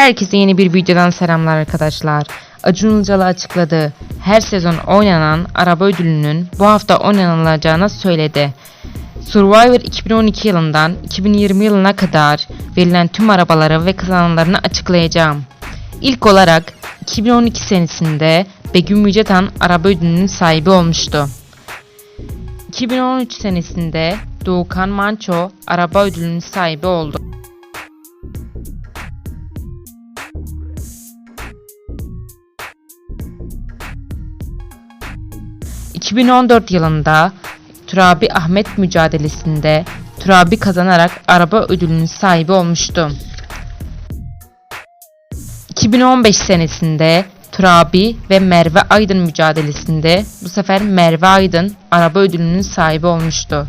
Herkese yeni bir videodan selamlar arkadaşlar. Acun Ilıcalı açıkladı. Her sezon oynanan araba ödülünün bu hafta oynanılacağını söyledi. Survivor 2012 yılından 2020 yılına kadar verilen tüm arabaları ve kazananlarını açıklayacağım. İlk olarak 2012 senesinde Begüm Yücetan araba ödülünün sahibi olmuştu. 2013 senesinde Doğukan Manço araba ödülünün sahibi oldu. 2014 yılında Turabi Ahmet mücadelesinde Turabi kazanarak araba ödülünün sahibi olmuştu. 2015 senesinde Turabi ve Merve Aydın mücadelesinde bu sefer Merve Aydın araba ödülünün sahibi olmuştu.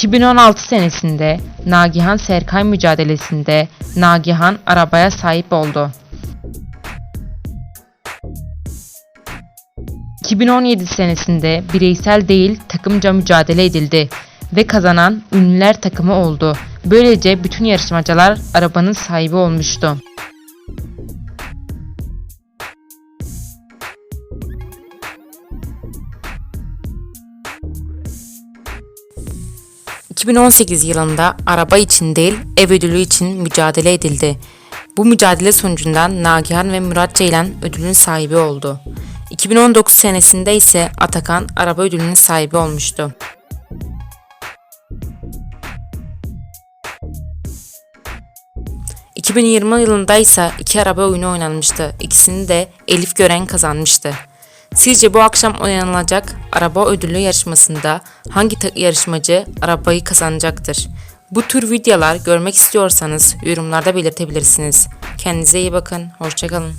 ...2016 senesinde Nagihan Serkay mücadelesinde Nagihan arabaya sahip oldu. 2017 senesinde bireysel değil takımca mücadele edildi ve kazanan ünlüler takımı oldu. Böylece bütün yarışmacılar arabanın sahibi olmuştu. ...2018 yılında araba için değil ev ödülü için mücadele edildi. Bu mücadele sonucunda Nagihan ve Murat Ceylan ödülün sahibi oldu. 2019 senesinde ise Atakan araba ödülünün sahibi olmuştu. ...2020 yılında ise iki araba oyunu oynanmıştı. İkisini de Elif Gören kazanmıştı. Sizce bu akşam oynanılacak araba ödülü yarışmasında hangi yarışmacı arabayı kazanacaktır? Bu tür videolar görmek istiyorsanız yorumlarda belirtebilirsiniz. Kendinize iyi bakın, hoşçakalın.